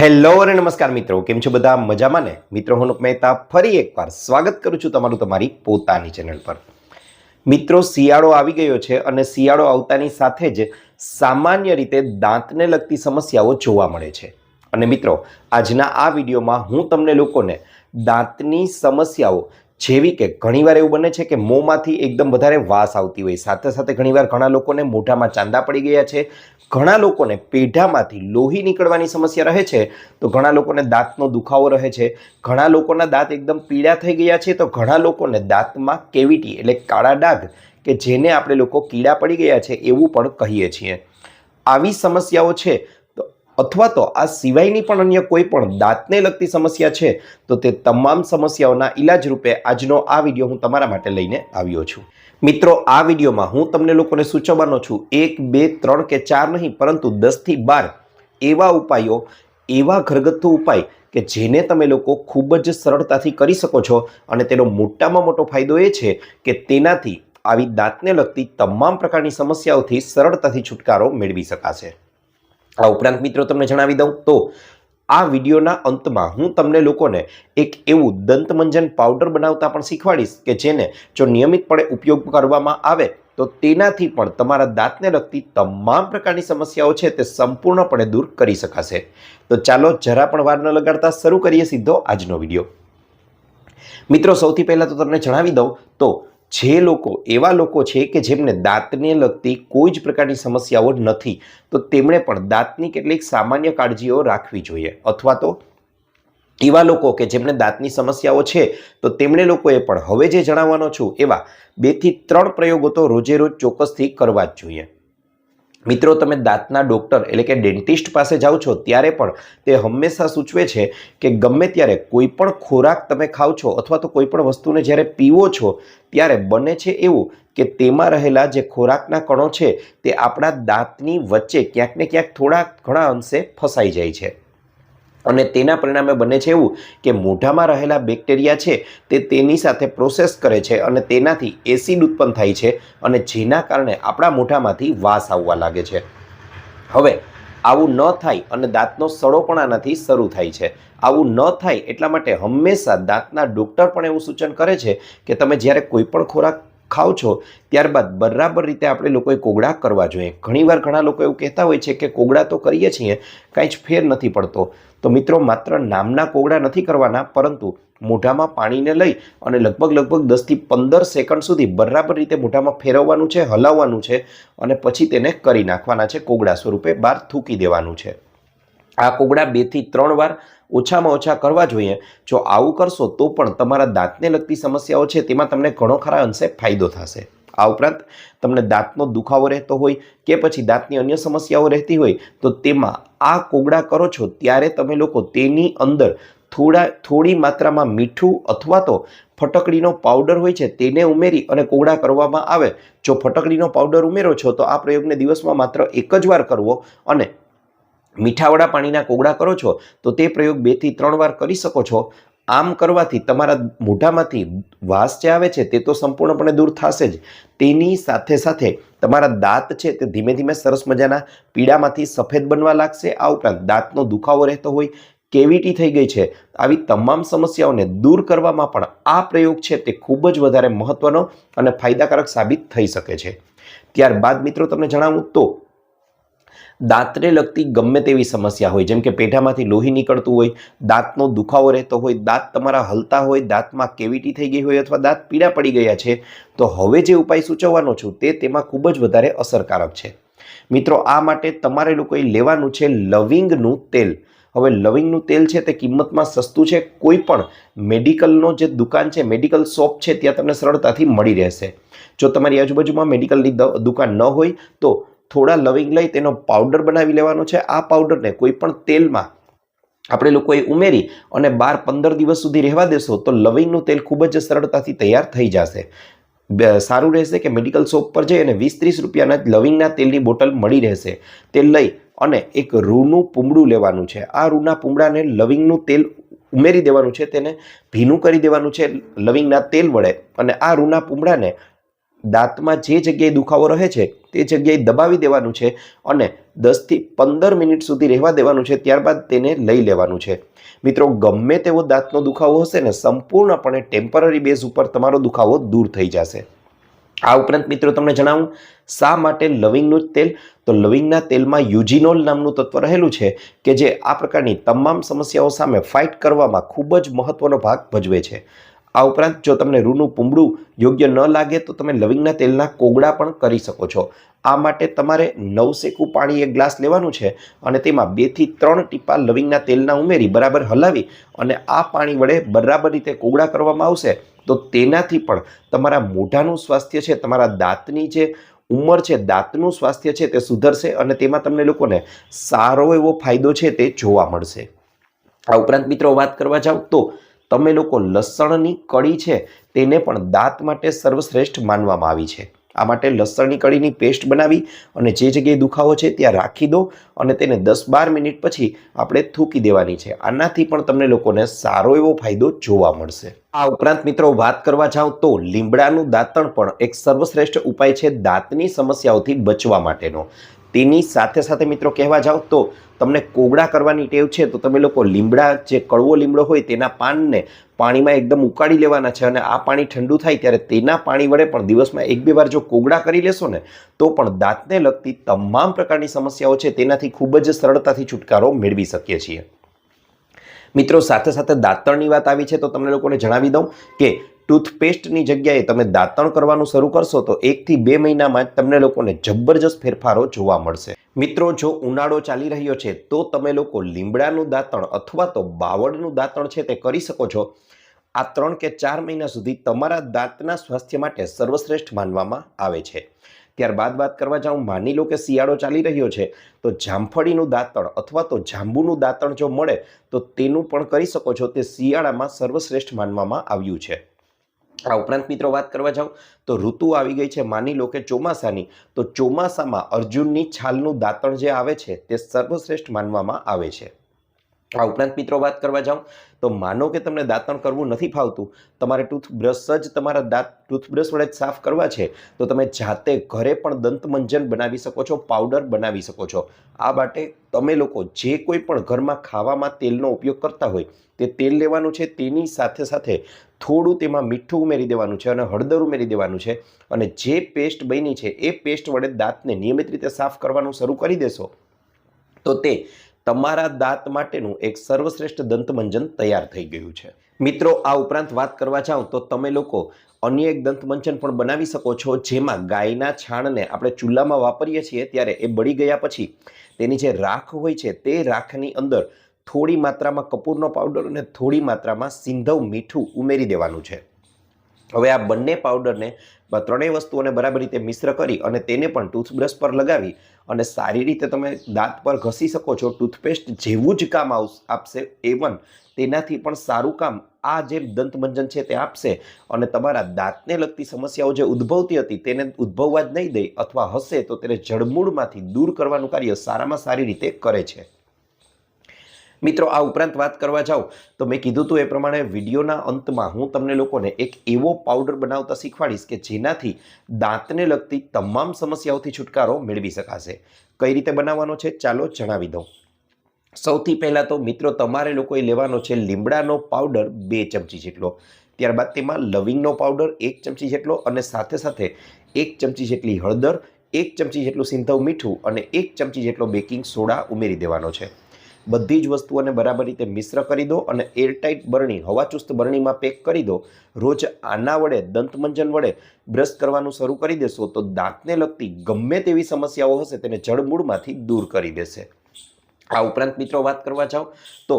Hello અને નમસ્કાર મિત્રો, કેમ છો બધા? મજામાં ને? મિત્રો, હું મહેતા ફરી એકવાર સ્વાગત કરું છું તમારું તમારી પોતાની ચેનલ પર. મિત્રો, શિયાળો આવી ગયો છે અને શિયાળો આવતાની સાથે જ સામાન્ય રીતે દાંતને લગતી સમસ્યાઓ જોવા મળે છે. અને મિત્રો, આજના આ વિડીયોમાં હું તમને લોકોને દાંતની સમસ્યાઓ જેવી કે ઘણીવાર એવું બને છે કે મોંમાંથી એકદમ વધારે વાસ આવતી હોય. સાથે સાથે ઘણીવાર ઘણા લોકોને મોઢામાં ચાંદા પડી ગયા છે. ઘણા લોકોને પેઢામાંથી લોહી નીકળવાની સમસ્યા રહે છે. તો ઘણા લોકોને દાંતનો દુખાવો રહે છે. ઘણા લોકોના દાંત એકદમ પીળા થઈ ગયા છે. તો ઘણા લોકોને દાંતમાં કેવિટી એટલે કાળા ડાઘ કે જેને આપણે લોકો કીડા પડી ગયા છે એવું પણ કહીએ છીએ. આવી સમસ્યાઓ છે. અથવા તો આ સિવાયની પણ અન્ય કોઈ પણ દાંતને લગતી સમસ્યા છે, તો તે તમામ સમસ્યાઓના ઈલાજ રૂપે આજનો આ વીડિયો હું તમારા માટે લઈને આવ્યો છું. મિત્રો, આ વિડીયોમાં હું તમને લોકોને સૂચવવાનો છું, એક, બે, ત્રણ કે ચાર નહીં, પરંતુ દસથી બાર એવા ઉપાયો, એવા ઘરગથ્થુ ઉપાય કે જેને તમે લોકો ખૂબ જ સરળતાથી કરી શકો છો અને તેનો મોટામાં મોટો ફાયદો એ છે કે તેનાથી આવી દાંતને લગતી તમામ પ્રકારની સમસ્યાઓથી સરળતાથી છુટકારો મેળવી શકાશે. આ ઉપરાંત મિત્રો તમને જણાવી દઉં, તો આ વિડીયોના અંતમાં હું તમને લોકોને એક એવું દંતમંજન પાવડર બનાવતા પણ શીખવાડીશ કે જેને જો નિયમિતપણે ઉપયોગ કરવામાં આવે, તો તેનાથી પણ તમારા દાંતને લગતી તમામ પ્રકારની સમસ્યાઓ છે તે સંપૂર્ણપણે દૂર કરી શકાશે. તો ચાલો જરા પણ વાર ન લગાડતા શરૂ કરીએ સીધો આજનો વીડિયો. મિત્રો, સૌથી પહેલાં તો તમને જણાવી દઉં, તો જે લોકો, એવા લોકો છે કે જેમને દાંતને લગતી કોઈ જ પ્રકારની સમસ્યાઓ નથી, તો તેમણે પણ દાંતની કેટલીક સામાન્ય કાળજીઓ રાખવી જોઈએ. અથવા તો એવા લોકો કે જેમને દાંતની સમસ્યાઓ છે, તો તેમણે લોકોએ પણ, હવે જે જણાવવાનો છું, એવા બેથી ત્રણ પ્રયોગો તો રોજે રોજ ચોક્કસથી કરવા જ જોઈએ. મિત્રો, તમે દાંતના ડૉક્ટર એટલે કે ડેન્ટિસ્ટ પાસે જાઓ છો, ત્યારે પણ તે હંમેશા સૂચવે છે કે ગમે ત્યારે કોઈ પણ ખોરાક તમે ખાઓ છો અથવા તો કોઈ પણ વસ્તુને જ્યારે પીવો છો, ત્યારે બને છે એવું કે તેમાં રહેલા જે ખોરાકના કણો છે, તે આપણા દાંતની વચ્ચે ક્યાંક ને ક્યાંક થોડા ઘણા અંશે ફસાઈ જાય છે. અને તેના પરિણામે બને છે એવું કે મોઢામાં રહેલા બેક્ટેરિયા છે તે તેની સાથે પ્રોસેસ કરે છે અને તેનાથી એસિડ ઉત્પન્ન થાય છે અને જેના કારણે આપણા મોઢામાંથી વાસ આવવા લાગે છે. હવે, આવું ન થાય અને દાંતનો સડો પણ આનાથી શરૂ થાય છે. આવું ન થાય એટલા માટે હંમેશા દાંતના ડૉક્ટર પણ એવું સૂચન કરે છે કે તમે જ્યારે કોઈ પણ ખોરાક ખાઓ છો, ત્યારબાદ બરાબર રીતે આપણે લોકોએ કોગળા કરવા જોઈએ. ઘણીવાર ઘણા લોકો એવું કહેતા હોય છે કે કોગળા તો કરીએ છીએ, કાંઈ જ ફેર નથી પડતો. તો મિત્રો માત્ર નામના કોગળા નથી કરવાના, પરંતુ મોઢામાં પાણીને લઈ અને લગભગ લગભગ દસથી પંદર સેકન્ડ સુધી બરાબર રીતે મોઢામાં ફેરવવાનું છે, હલાવવાનું છે અને પછી તેને કરી નાખવાના છે, કોગળા સ્વરૂપે બહાર થૂકી દેવાનું છે. આ કોગળા બેથી ત્રણ વાર ઓછામાં ઓછા કરવા જોઈએ. જો આવું કરશો તો પણ તમારા દાંતને લગતી સમસ્યાઓ છે, તેમાં તમને ઘણો ખરા અંશે ફાયદો થશે. આ ઉપરાંત તમને દાંતનો દુખાવો રહેતો હોય કે પછી દાંતની અન્ય સમસ્યાઓ રહેતી હોય, તો તેમાં આ કોગળા કરો છો ત્યારે તમે લોકો તેની અંદર થોડા, થોડી માત્રામાં મીઠું અથવા તો ફટકડીનો પાવડર હોય છે તેને ઉમેરી અને કોગળા કરવામાં આવે. જો ફટકડીનો પાવડર ઉમેરો છો, તો આ પ્રયોગને દિવસમાં માત્ર એક જ વાર કરવો અને મીઠાવાળા પાણીના કોગળા કરો છો, તો તે પ્રયોગ બેથી ત્રણ વાર કરી શકો છો. આમ કરવાથી તમારા મોઢામાંથી વાસ જે આવે છે તે તો સંપૂર્ણપણે દૂર થશે જ. તેની સાથે સાથે તમારા દાંત છે તે ધીમે ધીમે સરસ મજાના પીળામાંથી સફેદ બનવા લાગશે. આ ઉપરાંત દાંતનો દુખાવો રહેતો હોય, કેવિટી થઈ ગઈ છે. આવી તમામ સમસ્યાઓને દૂર કરવામાં પણ આ પ્રયોગ છે તે ખૂબ જ વધારે મહત્વનો અને ફાયદાકારક સાબિત થઈ શકે છે. ત્યારબાદ મિત્રો તમને જણાવું તો દાંતને લગતી ગમે તેવી સમસ્યા હોય, જેમ કે પેઢામાંથી લોહી નીકળતું હોય, દાંતનો દુખાવો રહેતો હોય, દાંત તમારા હલતા હોય, દાંતમાં કેવિટી થઈ ગઈ હોય અથવા દાંત પીળા પડી ગયા છે, તો હવે જે ઉપાય સૂચવવાનો છું તે તેમાં ખૂબ જ વધારે અસરકારક છે. મિત્રો, આ માટે તમારે લોકોએ લેવાનું છે લવિંગનું તેલ. હવે લવિંગનું તેલ છે તે કિંમતમાં સસ્તું છે, કોઈ પણ મેડિકલનો જે દુકાન છે, મેડિકલ શોપ છે, ત્યાં તમને સરળતાથી મળી રહેશે. જો તમારી આજુબાજુમાં મેડિકલની દુકાન ન હોય, તો થોડા લવિંગ લઈ તેનો પાવડર બનાવી લેવાનો છે. આ પાવડરને કોઈ પણ તેલમાં આપણે લોકોએ ઉમેરી અને બાર પંદર દિવસ સુધી રહેવા દેશો તો લવિંગનું તેલ ખૂબ જ સરળતાથી તૈયાર થઈ જશે. સારું રહેશે કે મેડિકલ શોપ પર જઈ અને વીસ ત્રીસ રૂપિયાના લવિંગના તેલની બોટલ મળી રહેશે. તે લઈ અને એક રૂનું પૂમડું લેવાનું છે. આ રૂના પૂમડાને લવિંગનું તેલ ઉમેરી દેવાનું છે. તેને ભીનું કરી દેવાનું છે. લવિંગના તેલ વડે અને આ રૂના પૂમડાને દાંતમાં જે જગ્યાએ દુખાવો રહે છે, તે જગ્યાએ દબાવી દેવાનું છે અને દસથી પંદર મિનિટ સુધી રહેવા દેવાનું છે, ત્યારબાદ તેને લઈ લેવાનું છે. મિત્રો, ગમે તેવો દાંતનો દુખાવો હશે ને, સંપૂર્ણપણે ટેમ્પરરી બેઝ ઉપર તમારો દુખાવો દૂર થઈ જશે. આ ઉપરાંત મિત્રો, તમને જણાવું, શા માટે લવિંગનું જ તેલ? તો લવિંગના તેલમાં યુજિનોલ નામનું તત્વ રહેલું છે કે જે આ પ્રકારની તમામ સમસ્યાઓ સામે ફાઇટ કરવામાં ખૂબ જ મહત્ત્વનો ભાગ ભજવે છે. આ ઉપરાંત જો તમને રૂનું પૂમડું યોગ્ય ન લાગે તો તમે લવિંગના તેલના કોગળા પણ કરી શકો છો. આ માટે તમારે નવસેકું પાણી એક ગ્લાસ લેવાનું છે અને તેમાં બેથી ત્રણ ટીપા લવિંગના તેલના ઉમેરી બરાબર હલાવી અને આ પાણી વડે બરાબર રીતે કોગળા કરવામાં આવશે તો તેનાથી પણ તમારા મોઢાનું સ્વાસ્થ્ય છે, તમારા દાંતની જે ઉંમર છે, દાંતનું સ્વાસ્થ્ય છે તે સુધરશે અને તેમાં તમને લોકોને સારો એવો ફાયદો છે તે જોવા મળશે. આ ઉપરાંત મિત્રો વાત કરવા જાવ તો તમે લોકો લસણની કળી છે તેને પણ દાંત માટે સર્વશ્રેષ્ઠ માનવામાં આવી છે. આ માટે લસણની કળીની પેસ્ટ બનાવી અને જે જગ્યાએ દુખાવો છે ત્યાં રાખી દો અને તેને દસ બાર મિનિટ પછી આપણે થૂકી દેવાની છે. આનાથી પણ તમને લોકોને સારો એવો ફાયદો જોવા મળશે. આ ઉપરાંત મિત્રો વાત કરવા જાઉં તો લીમડાનું દાંતણ પણ એક સર્વશ્રેષ્ઠ ઉપાય છે દાંતની સમસ્યાઓથી બચવા માટેનો. તેની સાથે સાથે મિત્રો કહેવા જાઓ તો તમને કોગળા કરવાની ટેવ છે, તો તમે લોકો લીમડા જે કડવો લીમડો હોય તેના પાનને પાણીમાં એકદમ ઉકાળી લેવાના છે અને આ પાણી ઠંડુ થાય ત્યારે તેના પાણી વડે પણ દિવસમાં એક બે વાર જો કોગળા કરી લેશો ને, તો પણ દાંતને લગતી તમામ પ્રકારની સમસ્યાઓ છે તેનાથી ખૂબ જ સરળતાથી છુટકારો મેળવી શકીએ છીએ. મિત્રો સાથે સાથે દાંતણની વાત આવી છે, તો તમને લોકોને જણાવી દઉં કે ટૂથપેસ્ટની જગ્યાએ તમે દાંતણ કરવાનું શરૂ કરશો તો એકથી બે મહિનામાં જ તમને લોકોને જબરજસ્ત ફેરફારો જોવા મળશે. મિત્રો, જો ઉનાળો ચાલી રહ્યો છે, તો તમે લોકો લીમડાનું દાંતણ અથવા તો બાવળનું દાંતણ છે તે કરી શકો છો. આ ત્રણ કે ચાર મહિના સુધી તમારા દાંતના સ્વાસ્થ્ય માટે સર્વશ્રેષ્ઠ માનવામાં આવે છે. ત્યારબાદ વાત કરવા જાઉં, માની લો કે શિયાળો ચાલી રહ્યો છે, તો જામફળીનું દાંતણ અથવા તો જાંબુનું દાંતણ જો મળે, તો તેનું પણ કરી શકો છો. તે શિયાળામાં સર્વશ્રેષ્ઠ માનવામાં આવ્યું છે. આ ઉપરાંત મિત્રો વાત કરવા જાઉં, તો ઋતુ આવી ગઈ છે, માની લો કે ચોમાસાની, તો ચોમાસામાં અર્જુનની છાલનું દાંતણ જે આવે છે, તે સર્વશ્રેષ્ઠ માનવામાં આવે છે. આ ઉપરાંત મિત્રો વાત કરવા જાઉં, તો માનો કે તમને દાંતણ કરવું નથી ફાવતું, તમારે ટૂથબ્રશ જ તમારા દાંત, ટૂથબ્રશ વડે જ સાફ કરવા છે, તો તમે જાતે ઘરે પણ દંતમંજન બનાવી શકો છો, પાવડર બનાવી શકો છો. આ માટે તમે લોકો જે કોઈ પણ ઘરમાં ખાવામાં તેલનો ઉપયોગ કરતા હોય, તે તેલ લેવાનું છે, તેની સાથે સાથે થોડું તેમાં મીઠું ઉમેરી દેવાનું છે અને હળદર ઉમેરી દેવાનું છે અને જે પેસ્ટ બની છે, એ પેસ્ટ વડે દાંતને નિયમિત રીતે સાફ કરવાનું શરૂ કરી દેશો, તો તે તમારા દાંત માટેનું એક સર્વશ્રેષ્ઠ દંતમંજન તૈયાર થઈ ગયું છે. મિત્રો, આ ઉપરાંત વાત કરવા જાઉં તો તમે લોકો અન્ય એક દંતમંચન પણ બનાવી શકો છો, જેમાં ગાયના છાણને આપણે ચૂલામાં વાપરીએ છીએ, ત્યારે એ બળી ગયા પછી તેની જે રાખ હોય છે, તે રાખની અંદર થોડી માત્રામાં કપૂરનો પાવડર અને થોડી માત્રામાં સિંધવ મીઠું ઉમેરી દેવાનું છે. હવે આ બંને પાવડરને ત્રણેય વસ્તુઓને બરાબર રીતે મિશ્ર કરી અને તેને પણ ટૂથબ્રશ પર લગાવી અને સારી રીતે તમે દાંત પર ઘસી શકો છો. ટૂથપેસ્ટ જેવું જ કામ આપશે એવન તેનાથી પણ સારું કામ આ જે દંતમંજન છે તે આપશે અને તમારા દાંતને લગતી સમસ્યાઓ જે ઉદ્ભવતી હતી તેને ઉદ્ભવવા જ નહીં દે અથવા હશે તો તેને જડમૂળમાંથી દૂર કરવાનું કાર્ય સારામાં સારી રીતે કરે છે. મિત્રો, આ ઉપરાંત વાત કરવા જાઉં, તો મેં કીધું હતું એ પ્રમાણે વિડીયોના અંતમાં હું તમને લોકોને એક એવો પાવડર બનાવતા શીખવાડીશ કે જેનાથી દાંતને લગતી તમામ સમસ્યાઓથી છુટકારો મેળવી શકાશે. કઈ રીતે બનાવવાનો છે? ચાલો જણાવી દઉં. સૌથી પહેલાં તો મિત્રો, તમારે લોકોએ લેવાનો છે લીમડાનો પાવડર બે ચમચી જેટલો. ત્યારબાદ તેમાં લવિંગનો પાવડર એક ચમચી જેટલો અને સાથે સાથે એક ચમચી જેટલી હળદર, એક ચમચી જેટલું સિંધવ મીઠું અને એક ચમચી જેટલો બેકિંગ સોડા ઉમેરી દેવાનો છે. બધી જ વસ્તુઓને બરાબર રીતે મિશ્ર કરી દો અને એરટાઇટ બરણી હવાચુસ્ત બરણીમાં પેક કરી દો. રોજ આના વડે, દંતમંજન વડે બ્રશ કરવાનું શરૂ કરી દેશો તો દાંતને લગતી ગમે તેવી સમસ્યાઓ હશે તેને જળમૂળમાંથી દૂર કરી દેશે. આ ઉપરાંત મિત્રો વાત કરવા જાઓ તો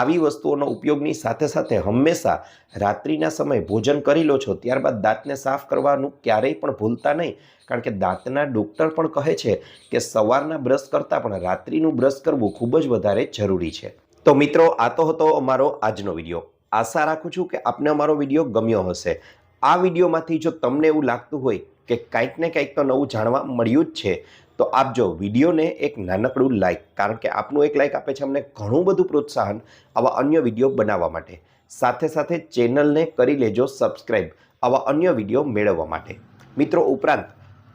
આવી વસ્તુઓનો ઉપયોગની સાથે સાથે હંમેશા રાત્રિના સમયે ભોજન કરી લો છો. ત્યારબાદ દાંતને સાફ કરવાનું ક્યારેય પણ ભૂલતા નહીં. કારણ કે દાંતના ડૉક્ટર પણ કહે છે કે સવારના બ્રશ કરતાં પણ રાત્રિનું બ્રશ કરવું ખૂબ જ વધારે જરૂરી છે. તો મિત્રો, આ તો હતો અમારો આજનો વીડિયો. આશા રાખું છું કે આપને અમારો વીડિયો ગમ્યો હશે. આ વિડીયોમાંથી જો તમને એવું લાગતું હોય કે કંઈક ને કંઈક તો નવું જાણવા મળ્યું જ છે. તો આપ જો વિડીયોને એક નાનકડું લાઇક કારણ કે આપનું એક લાઇક આપે છે અમને ઘણું બધું પ્રોત્સાહન આવા અન્ય વીડિયો બનાવવા માટે. સાથે સાથે ચેનલને કરી લેજો સબસ્ક્રાઈબ આવા અન્ય વીડિયો મેળવવા માટે. મિત્રો, ઉપરાંત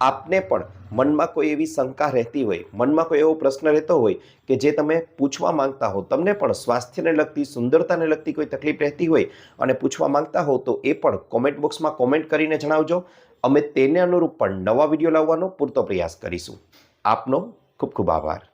આપને પણ મનમાં કોઈ એવી શંકા રહેતી હોય, મનમાં કોઈ એવો પ્રશ્ન રહેતો હોય કે જે તમે પૂછવા માંગતા હો, તમને પણ સ્વાસ્થ્યને લગતી, સુંદરતાને લગતી કોઈ તકલીફ રહેતી હોય અને પૂછવા માંગતા હો તો એ પણ કોમેન્ટ બોક્સમાં કોમેન્ટ કરીને જણાવજો. અમે તેને અનુરૂપ પણ નવા વીડિયો લાવવાનો પૂરતો પ્રયાસ કરીશું. આપનો ખૂબ ખૂબ આભાર.